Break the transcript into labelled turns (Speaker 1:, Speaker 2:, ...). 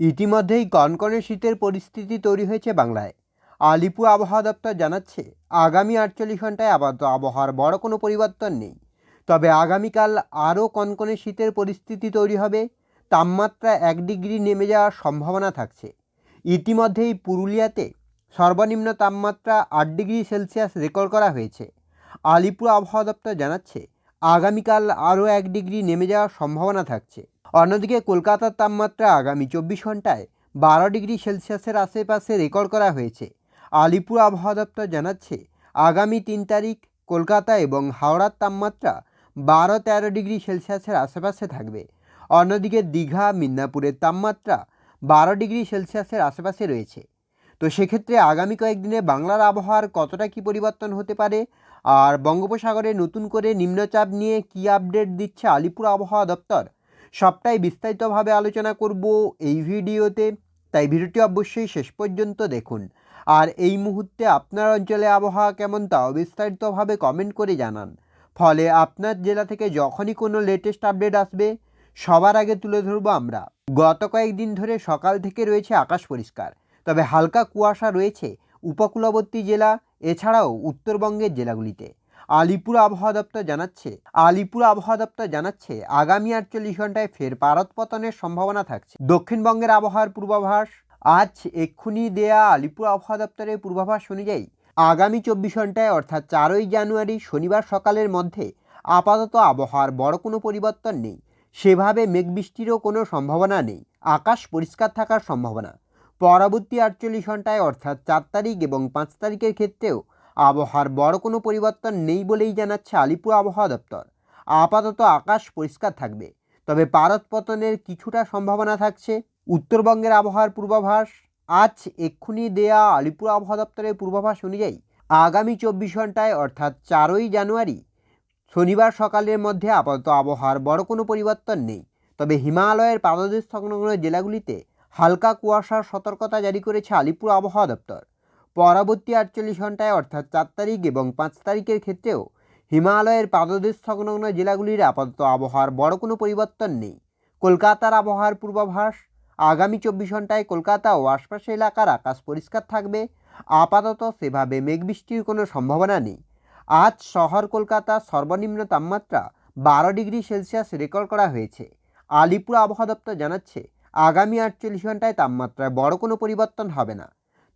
Speaker 1: ইতিমধ্যেই কনকনে শীতের পরিস্থিতি তৈরি হয়েছে বাংলায়। আলিপুর আবহাওয়া দপ্তর জানাচ্ছে, আগামী আটচল্লিশ ঘন্টায় আপাতত আবহাওয়ার বড় কোনো পরিবর্তন নেই। তবে আগামীকাল আরও কনকনে শীতের পরিস্থিতি তৈরি হবে। তাপমাত্রা এক ডিগ্রি নেমে যাওয়ার সম্ভাবনা থাকছে। ইতিমধ্যেই পুরুলিয়াতে সর্বনিম্ন তাপমাত্রা আট ডিগ্রি সেলসিয়াস রেকর্ড করা হয়েছে। আলিপুর আবহাওয়া দপ্তর জানাচ্ছে, আগামীকাল আরও এক ডিগ্রি নেমে যাওয়ার সম্ভাবনা থাকছে। অন্যদিকে কলকাতার তাপমাত্রা আগামী চব্বিশ ঘন্টায় বারো ডিগ্রি সেলসিয়াসের আশেপাশে রেকর্ড করা হয়েছে। আলিপুর আবহাওয়া দপ্তর জানাচ্ছে, আগামী তিন তারিখ কলকাতা এবং হাওড়ার তাপমাত্রা বারো তেরো ডিগ্রি সেলসিয়াসের আশেপাশে থাকবে। অন্যদিকে দীঘা, মিদনাপুরের তাপমাত্রা বারো ডিগ্রি সেলসিয়াসের আশেপাশে রয়েছে। তো সেক্ষেত্রে আগামী কয়েকদিনে বাংলার আবহাওয়ার কতটা কি পরিবর্তন হতে পারে? আর বঙ্গোপসাগরে নতুন করে নিম্নচাপ নিয়ে কী আপডেট দিচ্ছে আলিপুর আবহাওয়া দপ্তর? সবটাই বিস্তারিতভাবে আলোচনা করব এই ভিডিওতে। তাই ভিডিওটি অবশ্যই শেষ পর্যন্ত দেখুন। আর এই মুহূর্তে আপনার অঞ্চলে আবহাওয়া কেমন তাও বিস্তারিতভাবে কমেন্ট করে জানান। ফলে আপনার জেলা থেকে যখনই কোনো লেটেস্ট আপডেট আসবে, সবার আগে তুলে ধরবো আমরা। গত কয়েকদিন ধরে সকাল থেকে রয়েছে আকাশ পরিষ্কার, তবে হালকা কুয়াশা রয়েছে উপকূলবর্তী জেলা, এছাড়াও উত্তরবঙ্গের জেলাগুলিতে। আলিপুর আবহাওয়া দপ্তর জানাচ্ছে, আলিপুর আবহাওয়া দপ্তর জানাচ্ছে, আগামী আটচল্লিশ ঘন্টায় ফের পারদ পতনের সম্ভাবনা থাকছে। দক্ষিণবঙ্গের আবহাওয়ার পূর্বাভাস, আজ এক্ষুনি দেয়া আলিপুর আবহাওয়া দপ্তরের পূর্বাভাস অনুযায়ী আগামী চব্বিশ ঘন্টায় অর্থাৎ চারই জানুয়ারি শনিবার সকালের মধ্যে আপাতত আবহাওয়ার বড় কোনো পরিবর্তন নেই। সেভাবে মেঘ বৃষ্টিরও কোনো সম্ভাবনা নেই। আকাশ পরিষ্কার থাকার সম্ভাবনা। পরবর্তী আটচল্লিশ ঘন্টায় অর্থাৎ চার তারিখ এবং পাঁচ তারিখের ক্ষেত্রেও আবহাওয়ার বড় কোনো পরিবর্তন নেই বলেই জানাচ্ছে আলিপুর আবহাওয়া দপ্তর। আপাতত আকাশ পরিষ্কার থাকবে, তবে পারদ পতনের কিছুটা সম্ভাবনা থাকছে। উত্তরবঙ্গের আবহাওয়ার পূর্বাভাস, আজ এক্ষুনি দেয়া আলিপুর আবহাওয়া দপ্তরের পূর্বাভাস অনুযায়ী আগামী চব্বিশ ঘন্টায় অর্থাৎ চারই জানুয়ারি, শনিবার সকালের মধ্যে আপাতত আবহাওয়ার বড় কোনো পরিবর্তন নেই। তবে হিমালয়ের পাদদেশ সংলগ্ন জেলাগুলিতে হালকা কুয়াশার সতর্কতা জারি করেছে আলিপুর আবহাওয়া দপ্তর। পরবর্তী আটচল্লিশ ঘন্টায় অর্থাৎ চার তারিখ এবং পাঁচ তারিখের ক্ষেত্রেও হিমালয়ের পাদদেশ সংলগ্ন জেলাগুলির আপাতত আবহাওয়ার বড় কোনো পরিবর্তন নেই। কলকাতার আবহাওয়ার পূর্বাভাস, আগামী চব্বিশ ঘন্টায় কলকাতা ও আশপাশের এলাকার আকাশ পরিষ্কার থাকবে। আপাতত সেভাবে মেঘ বৃষ্টির কোনো সম্ভাবনা নেই। আজ শহর কলকাতা সর্বনিম্ন তাপমাত্রা বারো ডিগ্রি সেলসিয়াস রেকর্ড করা হয়েছে। আলিপুর আবহাওয়া দপ্তর জানাচ্ছে, আগামী আটচল্লিশ ঘন্টায় তাপমাত্রায় বড় কোনো পরিবর্তন হবে না।